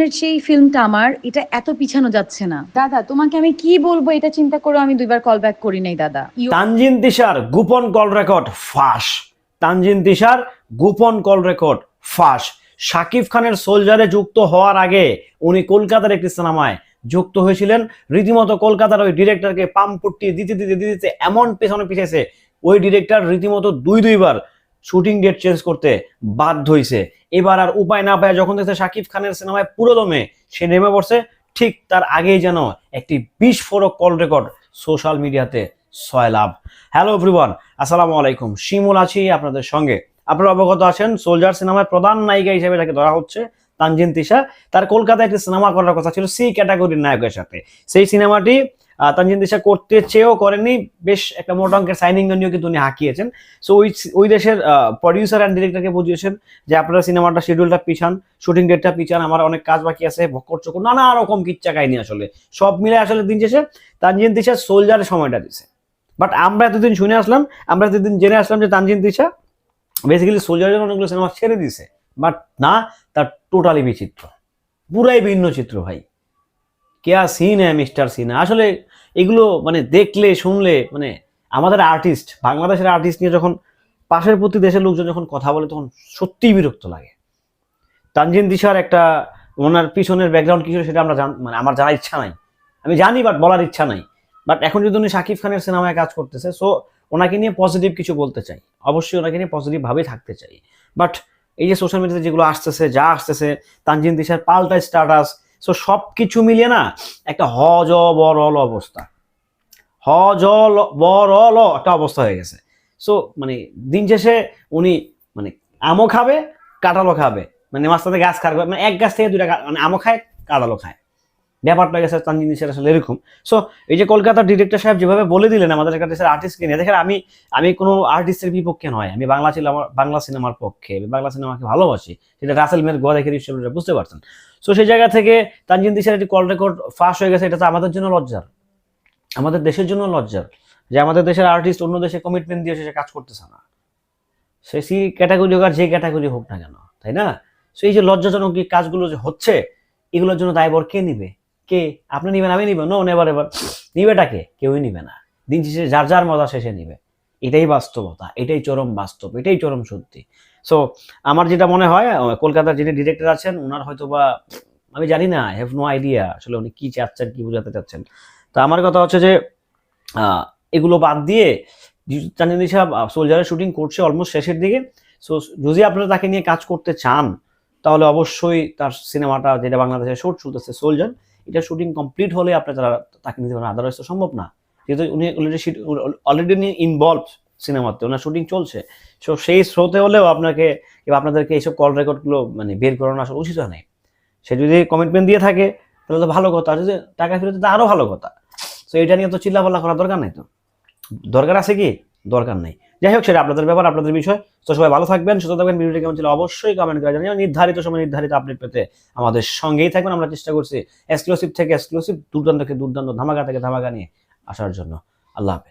স্বপ্নের সেই ফিল্মটা আমার, এটা এত পিছানো যাচ্ছে না। দাদা, তোমাকে আমি কি বলব? এটা চিন্তা করে, আমি দুইবার কল ব্যাক করি নাই, দাদা। তানজিন তিশার গোপন কল রেকর্ড ফাঁস। তানজিন তিশার গোপন কল রেকর্ড ফাঁস। শাকিব খানের সোলজারে যুক্ত হওয়ার আগে উনি কলকাতার একটি সিনেমায় যুক্ত হয়েছিলেন। রীতিমতো কলকাতার ওই ডিরেক্টরকে পাম্পট্টি দিতে দিতে দিতে দিতে এমন পেছনে পিছিয়েছে ওই ডিরেক্টর রীতিমতো দুই, দুইবার শুটিং ডেট চেঞ্জ করতে বাধ্য হয়েছে এবার আর উপায় না পায় যখন দেখছে শাকিব খানের সিনেমায় পুরো দমে, সে নেমে পড়ছে, ঠিক তার আগেই যেন একটি বিস্ফোরক কল রেকর্ড সোশ্যাল মিডিয়াতে ছয় লাভ হ্যালো এভরিওয়ান, আসসালামু আলাইকুম। শিমুল আছি আপনাদের সঙ্গে। আপনারা অবগত আছেন, সোলজার সিনেমায় প্রধান নায়িকা হিসেবে তাকে ধরা হচ্ছে তানজিন তিশা। তার কলকাতায় একটি সিনেমা করার কথা ছিল সি ক্যাটাগরির নায়কের সাথে। সেই সিনেমাটি তানজিন তিশা করতে চেয়েও করেনি বেশ একটা মোটা অঙ্কের সাইনিং নিয়েও কিন্তু উনি হাঁকিয়েছেন। সো ওই ওই দেশের প্রডিউসার অ্যান্ড ডিরেক্টরকে বুঝিয়েছেন যে আপনারা সিনেমাটা শিডিউলটা পিছান শুটিং ডেটটা পিছান, আমার অনেক কাজ বাকি আছে, ভক্কর চকুর, নানা রকম কিচ্ছা কাহিনী আসলে। সব মিলে আসলে দিন শেষে তানজিন তিশা সোলজারের সময়টা দিছে। বাট আমরা এতদিন শুনে আসলাম, আমরা এতদিন জেনে আসলাম যে তানজিন তিশা বেসিক্যালি সোলজারের অনেকগুলো সিনেমা ছেড়ে দিছে। বাট না, তার টোটালি বিচিত্র। পুরাই ভিন্ন চিত্র ভাই। কেয়া সিন হ্যাঁ মিস্টার সিন? আসলে এগুলো মানে দেখলে, শুনলে মানে আমাদের আর্টিস্ট বাংলাদেশের আর্টিস্ট নিয়ে যখন পাশের প্রতি দেশের লোকজন যখন কথা বলে, তখন সত্যিই বিরক্ত লাগে। তানজিন দিশার একটা, ওনার পিছনের ব্যাকগ্রাউন্ড কিছু সেটা আমরা মানে আমার জানার ইচ্ছা নাই। আমি জানি বাট বলার ইচ্ছা নাই। বাট এখন যদি উনি শাকিব খানের সিনেমায় কাজ করতেছে সো ওনাকে নিয়ে পজিটিভ কিছু বলতে চাই। অবশ্যই ওনাকে নিয়ে পজিটিভ ভাবে থাকতে চাই। বাট এই যে সোশ্যাল মিডিয়াতে যেগুলো আসতেছে, যা আসতেছে, তানজিন দিশার পাল্টা স্ট্যাটাস সো সব কিছু মিলিয়ে না একটা হজ বরল অবস্থা। হজ বরল একটা অবস্থা হয়ে গেছে। সো মানে দিন শেষে উনি মানে আমও খাবে কাঁটালো খাবে। মানে মাঝখানে গাছ খাবে মানে এক গাছ থেকে দুটা মানে আমও খায় কাঁটালো খায়। ব্যাপারটা গেছে তানজিন দিশার আসলে এরকম। সো এই যে কলকাতার ডিরেক্টর সাহেব যেভাবে বলে দিলেন আমাদের একটা দেশের আর্টিস্টকে নিয়ে, দেখেন আমি আমি কোনো আর্টিস্টের বিপক্ষে নয়, আমি বাংলা ছিল বাংলা সিনেমার পক্ষে বাংলা সিনেমাকে ভালোবাসি। সেটা রাসেল মেয়ের গোয়া দেখে নিশ্চয়ই বুঝতে পারছেন। সো সেই জায়গা থেকে তানজিন দিশার একটি কল রেকর্ড ফাঁস হয়ে গেছে, এটা তো আমাদের জন্য লজ্জার। আমাদের দেশের জন্য লজ্জার যে আমাদের দেশের আর্টিস্ট অন্য দেশে কমিটমেন্ট দিয়ে সে কাজ করতেছে না। সে সি ক্যাটাগরি হোক আর যে ক্যাটাগরি হোক না কেন, তাই না? সো এই যে লজ্জাজনক কাজগুলো যে হচ্ছে, এগুলোর জন্য দায়বর কে নিবে? কে? আপনি নিবেন, আমি নিবেন নো নেবার এবার নিবেটা কে কেউই নিবে না। দিন শেষে যার যার মজা শেষে নিবে। এটাই বাস্তবতা, এটাই চরম বাস্তব, এটাই চরম সত্যি। সো আমার যেটা মনে হয় কলকাতার যিনি ডিরেক্টর আছেন ওনার হয়তো বা আমি জানি না হ্যাভ নো আইডিয়া আসলে উনি কী চাচ্ছেন, কী বোঝাতে চাচ্ছেন। তো আমার কথা হচ্ছে যে এগুলো বাদ দিয়ে চান্দিনী সাহেব সোলজারের শুটিং করছে অলমোস্ট শেষের দিকে। সো যদি আপনারা তাকে নিয়ে কাজ করতে চান, তাহলে অবশ্যই তার সিনেমাটা যেটা বাংলাদেশে শুট চলতেছে সোলজার এটা শুটিং কমপ্লিট হলে আপনার তারা তাকে নিতে পারেন আদারওয়াইজ তো সম্ভব না। যেহেতু উনি অলরেডি অলরেডি উনি ইনভলভ সিনেমাতে ওনার শুটিং চলছে। সো সেই শ্রোতে হলেও আপনাকে আপনাদেরকে এইসব কল রেকর্ডগুলো মানে বের করানো আসলে উচিত নাই সে যদি কমিটমেন্ট দিয়ে থাকে, তাহলে তো ভালো কথা। যদি টাকা ফেরত দিতে আরও ভালো কথা। তো এটা নিয়ে তো চিল্লাপাল্লা করার দরকার নাই তো। দরকার আছে কি? দরকার নেই। যাই হোক, সেটা আপনাদের ব্যাপার, আপনাদের বিষয়। তো সবাই ভালো থাকবেন, সুস্থ থাকবেন। ভিডিওটি কেমন ছিল অবশ্যই কমেন্ট করে জানিয়ে নির্ধারিত সময় নির্ধারিত আপডেট পেতে আমাদের সঙ্গেই থাকবেন আমরা চেষ্টা করছি এক্সক্লুসিভ থেকে এক্সক্লুসিভ দুর্দান্ত থেকে দুর্দান্ত ধামাকা থেকে ধামাকা নিয়ে আসার জন্য। আল্লাহ হাফেজ।